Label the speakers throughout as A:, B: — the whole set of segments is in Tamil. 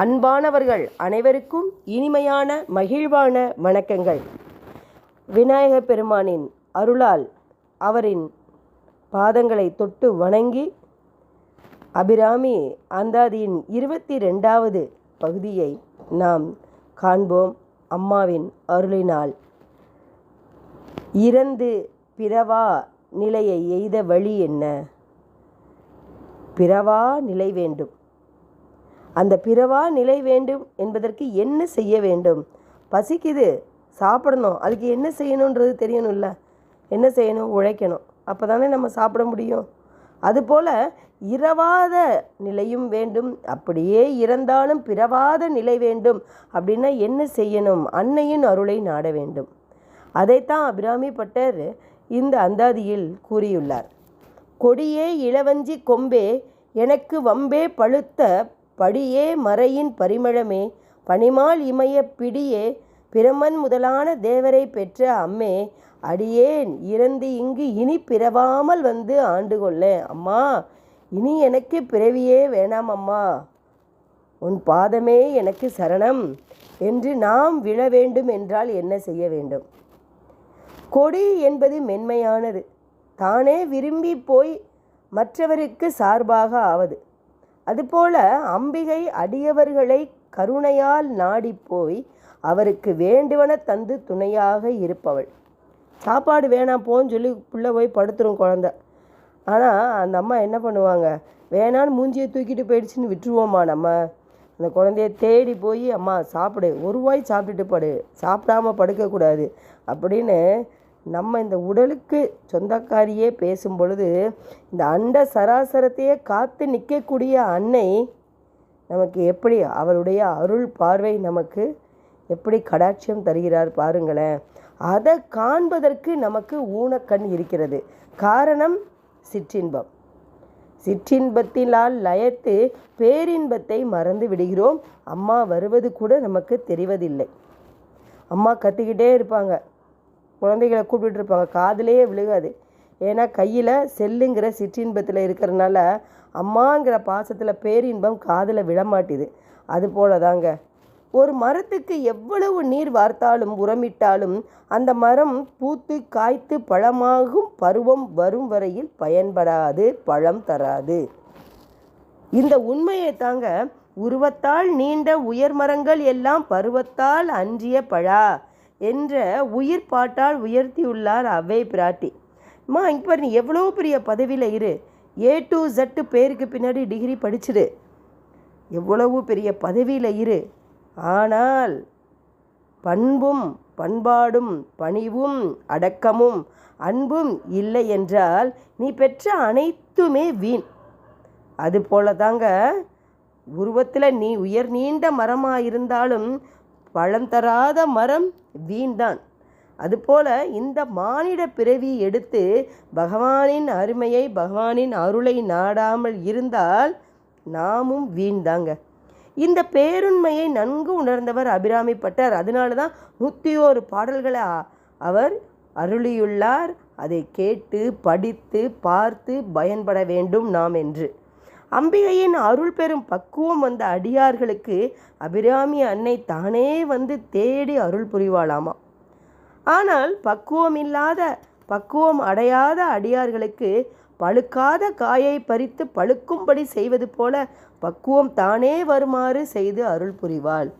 A: அன்பானவர்கள் அனைவருக்கும் இனிமையான மகிழ்வான வணக்கங்கள். விநாயக பெருமானின் அருளால் அவரின் பாதங்களை தொட்டு வணங்கி அபிராமி அந்தாதியின் இருபத்தி ரெண்டாவது பகுதியை நாம் காண்போம். அம்மாவின் அருளினால் இறந்து பிறவா நிலையை எய்த வழி என்ன? பிறவா நிலை வேண்டும். அந்த பிறவா நிலை வேண்டும் என்பதற்கு என்ன செய்ய வேண்டும்? பசிக்குது சாப்பிடணும். அதுக்கு என்ன செய்யணுன்றது தெரியணும்ல. என்ன செய்யணும்? உழைக்கணும். அப்போ தானே நம்ம சாப்பிட முடியும். அதுபோல் இரவாத நிலையும் வேண்டும். அப்படியே இறந்தாலும் பிறவாத நிலை வேண்டும். அப்படின்னா என்ன செய்யணும்? அன்னையின் அருளை நாட வேண்டும். அதைத்தான் அபிராமி பட்டர் இந்த அந்தாதியில் கூறியுள்ளார். கொடியே இளவஞ்சி கொம்பே எனக்கு வம்பே பழுத்த படியே மறையின் பரிமளமே பனிமால் இமய பிடியே பிரமன் முதலான தேவரை பெற்ற அம்மே அடியேன் இறந்து இங்கு இனி பிறவாமல் வந்து ஆண்டு கொள்ளேன் அம்மா இனி எனக்கு பிறவியே வேணாம் அம்மா. உன் பாதமே எனக்கு சரணம் என்று நாம் விழ வேண்டும் என்றால் என்ன செய்ய வேண்டும்? கொடி என்பது மென்மையானது. தானே விரும்பி போய் மற்றவருக்கு சார்பாக ஆவது. அதுபோல அம்பிகை அடியவர்களை கருணையால் நாடி போய் அவருக்கு வேண்டுவன தந்து துணையாக இருப்பவள். சாப்பாடு வேணாம் போன்னு சொல்லி புள்ள போய் படுத்துரும் குழந்த. ஆனால் அந்த அம்மா என்ன பண்ணுவாங்க? வேணான்னு மூஞ்சியை தூக்கிட்டு போயிடுச்சுன்னு விட்டுருவோமா நம்ம. அந்த குழந்தைய தேடி போய் அம்மா சாப்பிடு. ஒரு வாய் சாப்பிட்டுட்டு படு. சாப்பிடாம படுக்கக்கூடாது. அப்படின்னு நம்ம இந்த உடலுக்கு சொந்தக்காரியே பேசும் பொழுது இந்த அண்ட சராசரத்தையே காத்து நிற்கக்கூடிய அன்னை நமக்கு எப்படி அவருடைய அருள் பார்வை நமக்கு எப்படி கடாட்சியம் தருகிறார் பாருங்களேன். அதை காண்பதற்கு நமக்கு ஊனக்கண் இருக்கிறது. காரணம் சிற்றின்பம். சிற்றின்பத்தினால் லயத்து பேரின்பத்தை மறந்து விடுகிறோம். அம்மா வருவது கூட நமக்கு தெரிவதில்லை. அம்மா கத்திக்கிட்டே இருப்பாங்க. குழந்தைகளை கூப்பிட்டு இருப்பாங்க. காதிலேயே விழுகாது. ஏன்னா கையில் செல்லுங்கிற சிற்றின்பத்தில் இருக்கிறனால அம்மாங்கிற பாசத்தில் பேரின்பம் காதில் விழமாட்டுது அது போல தாங்க ஒரு மரத்துக்கு எவ்வளவு நீர் வார்த்தாலும் உரமிட்டாலும் அந்த மரம் பூத்து காய்த்து பழமாகும் பருவம் வரும் வரையில் பயன்படாது பழம் தராது. இந்த உண்மையை தாங்க உருவத்தால் நீண்ட உயர் மரங்கள் எல்லாம் பருவத்தால் அன்றிய பழா. என்ற உயிர் பாட்டால் உயர்த்தியுள்ளார் அவ்வை பிராட்டி. அம்மா இங்கே பாரு நீ எவ்வளோ பெரிய பதவியில் இரு. ஏ டு ஜட்டு பேருக்கு பின்னாடி டிகிரி படிச்சிடு எவ்வளவு பெரிய பதவியில் இரு. ஆனால் பண்பும் பண்பாடும் பணிவும் அடக்கமும் அன்பும் இல்லை என்றால் நீ பெற்ற அனைத்துமே வீண். அதுபோல தாங்க உருவத்தில் நீ உயர் நீண்ட மரமாக இருந்தாலும் பழம் தராத மரம் வீண்தான். அதுபோல இந்த மானிட பிறவி எடுத்து பகவானின் அருமையை பகவானின் அருளை நாடாமல் இருந்தால் நாமும் வீண்தாங்க. இந்த பேருண்மையை நன்கு உணர்ந்தவர் அபிராமிப்பட்டார் அதனால தான் நூற்றி ஓரு பாடல்களை அவர் அருளியுள்ளார். அதை கேட்டு படித்து பார்த்து பயன்பட வேண்டும் நாம் என்று. அம்பிகையின் அருள் பெறும் பக்குவம் வந்த அடியார்களுக்கு அபிராமி அன்னை தானே வந்து தேடி அருள் புரிவாளாமா? ஆனால் பக்குவம் இல்லாத பக்குவம் அடையாத அடியார்களுக்கு பழுக்காத காயை பறித்து பழுக்கும்படி செய்வது போல பக்குவம் தானே வருமாறு செய்து அருள் புரிவாள்.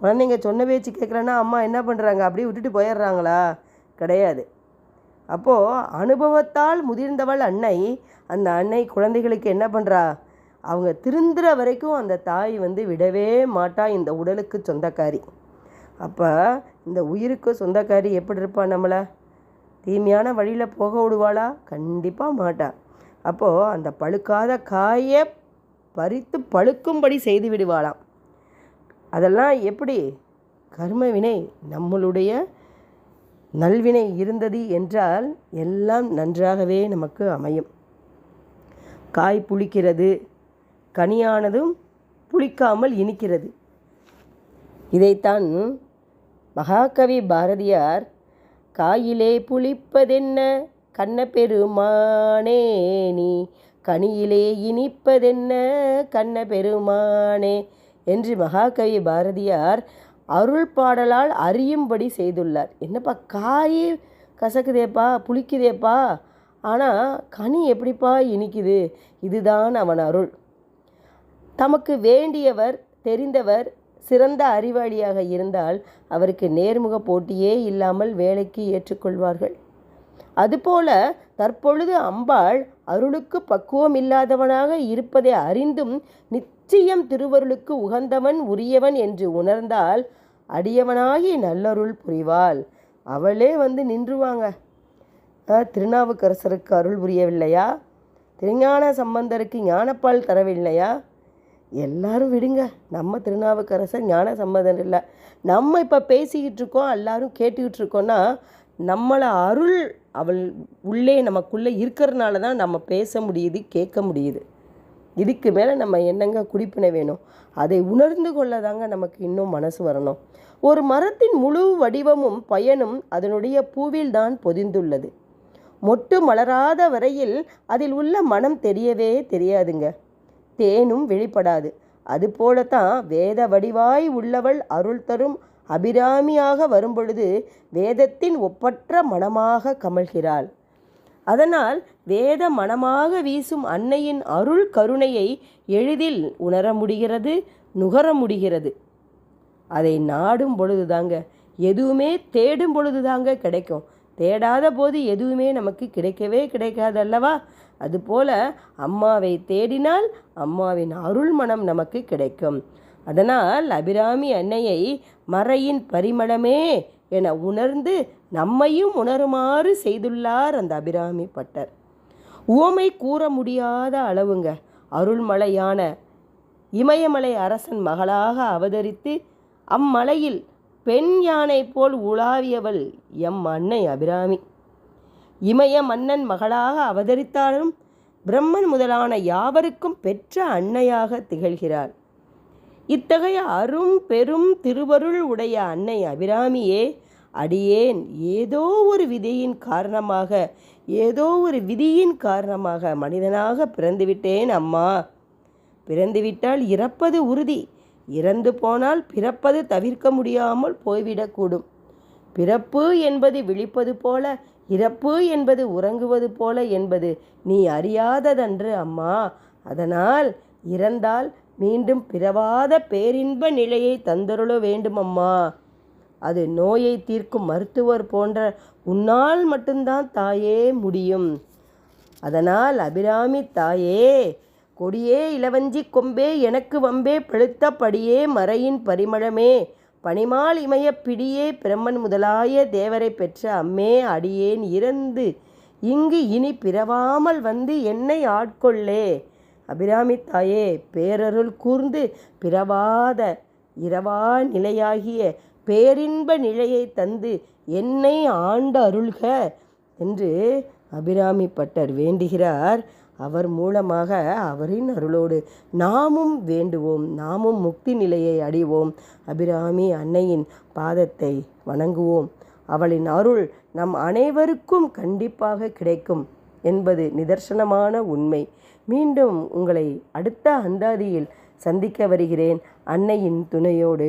A: குழந்தைங்க சொன்ன பேச்சு கேட்குறேன்னா அம்மா என்ன பண்ணுறாங்க அப்படியே விட்டுட்டு போயிடுறாங்களா? கிடையாது. அப்போது அனுபவத்தால் முதிர்ந்தவள் அன்னை அந்த அன்னை குழந்தைகளுக்கு என்ன பண்ணுறா அவங்க திருந்துற வரைக்கும் அந்த தாய் வந்து விடவே மாட்டா இந்த உடலுக்கு சொந்தக்காரி. அப்போ இந்த உயிருக்கு சொந்தக்காரி எப்படி இருப்பா நம்மளை? தீமையான வழியில் போக விடுவாளா? கண்டிப்பாக மாட்டா. அப்போது அந்த பழுக்காத காயை பறித்து பழுக்கும்படி செய்து விடுவாளாம். அதெல்லாம் எப்படி? கர்ம வினை நம்மளுடைய நல்வினை இருந்தது என்றால் எல்லாம் நன்றாகவே நமக்கு அமையும். காய் புளிக்கிறது கனியானதும் புளிக்காமல் இனிக்கிறது. இதைத்தான் மகாகவி பாரதியார் காயிலே புளிப்பதென்ன? கண்ண பெருமானே நீ கனியிலே இனிப்பதென்ன? கண்ண பெருமானே என்று மகாகவி பாரதியார் அருள் பாடலால் அறியும்படி செய்துள்ளார். என்னப்பா காயே கசக்குதேப்பா புளிக்குதேப்பா? ஆனால் கனி எப்படிப்பா இனிக்குது? இதுதான் அவன் அருள். தமக்கு வேண்டியவர் தெரிந்தவர் சிறந்த அறிவாளியாக இருந்தால் அவருக்கு நேர்முக போட்டியே இல்லாமல் வேலைக்கு ஏற்றுக்கொள்வார்கள். அதுபோல தற்பொழுது அம்பாள் அருளுக்கு பக்குவம் இல்லாதவனாக இருப்பதை அறிந்தும் நிச்சயம் திருவருளுக்கு உகந்தவன் உரியவன் என்று உணர்ந்தால் அடியவனாகி நல்லருள் புரிவாள். அவளே வந்து நின்றுவாங்க. திருநாவுக்கரசருக்கு அருள் புரியவில்லையா? திருஞான சம்பந்தருக்கு ஞானப்பால் தரவில்லையா? எல்லாரும் விடுங்க. நம்ம திருநாவுக்கரசர் ஞான சம்பந்தன் இல்லை. நம்ம இப்போ பேசிக்கிட்டு இருக்கோம் எல்லாரும் கேட்டுக்கிட்டு இருக்கோன்னா நம்மளை அருள் அவள் உள்ளே நமக்குள்ளே இருக்கிறனால தான் நம்ம பேச முடியுது கேட்க முடியுது. இதுக்கு மேலே நம்ம என்னங்க குடிப்பின வேணும்? அதை உணர்ந்து கொள்ள தாங்க நமக்கு இன்னும் மனசு வரணும். ஒரு மரத்தின் முழு வடிவமும் பயனும் அதனுடைய பூவில் தான் பொதிந்துள்ளது. மொட்டு மலராத வரையில் அதில் உள்ள மனம் தெரியவே தெரியாதுங்க. தேனும் வெளிப்படாது. அதுபோலத்தான் வேத வடிவாய் உள்ளவள் அருள் தரும் அபிராமியாக வரும்பொழுது வேதத்தின் ஒப்பற்ற மனமாக கமழ்கிறாள். அதனால் வேத மனமாக வீசும் அன்னையின் அருள் கருணையை எளிதில் உணர முடிகிறது நுகர முடிகிறது. அதை நாடும் பொழுதுதாங்க. எதுவுமே தேடும் பொழுதுதாங்க கிடைக்கும். தேடாத போது எதுவுமே நமக்கு கிடைக்கவே கிடைக்காது அல்லவா? அதுபோல அம்மாவை தேடினால் அம்மாவின் அருள் மனம் நமக்கு கிடைக்கும். அதனால் அபிராமி அன்னையை மறையின் பரிமளமே என உணர்ந்து நம்மையும் உணருமாறு செய்துள்ளார் அந்த அபிராமி பட்டர். உவமை கூற முடியாத அளவுங்க. அருள்மலையான இமயமலை அரசன் மகளாக அவதரித்து அம்மலையில் பெண் யானை போல் உலாவியவள் எம் அன்னை அபிராமி. இமய மன்னன் மகளாக அவதரித்தாலும் பிரம்மன் முதலான யாவருக்கும் பெற்ற அன்னையாக திகழ்கிறார் இத்தகைய அரும் பெரும் திருவருள் உடைய அன்னை அபிராமியே அடியேன். ஏதோ ஒரு விதியின் காரணமாக ஏதோ ஒரு விதியின் காரணமாக மனிதனாக பிறந்துவிட்டேன் அம்மா. பிறந்துவிட்டால் இறப்பது உறுதி. இறந்து போனால் பிறப்பது தவிர்க்க முடியாமல் போய்விடக்கூடும். பிறப்பு என்பது விழிப்பது போல இறப்பு என்பது உறங்குவது போல என்பது நீ அறியாததன்று அம்மா. அதனால் இறந்தால் மீண்டும் பிறவாத பேரின்ப நிலையை தந்தருள வேண்டுமம்மா அது நோயை தீர்க்கும் மருத்துவர் போன்ற உன்னால் மட்டும்தான் தாயே முடியும். அதனால் அபிராமி தாயே கொடியே இளவஞ்சி கொம்பே எனக்கு வம்பே பழுத்தபடியே மறையின் பரிமளமே பனிமால் இமய பிடியே பிரம்மன் முதலாய தேவரை பெற்ற அம்மே அடியேன் இறந்து இங்கு இனி பிறவாமல் வந்து என்னை ஆட்கொள்ளே. அபிராமி தாயே பேரருள் கூர்ந்து பிறவாத இரவா நிலையாகிய பேரின்ப நிலையை தந்து என்னை ஆண்ட அருள்க என்று அபிராமி பட்டர் வேண்டுகிறார். அவர் மூலமாக அவரின் அருளோடு நாமும் வேண்டுவோம் நாமும் முக்தி நிலையை அடைவோம். அபிராமி அன்னையின் பாதத்தை வணங்குவோம். அவளின் அருள் நம் அனைவருக்கும் கண்டிப்பாக கிடைக்கும் என்பது நிதர்சனமான உண்மை. மீண்டும் உங்களை அடுத்த அந்தாதியில் சந்திக்க வருகிறேன். அன்னையின் துணையோடு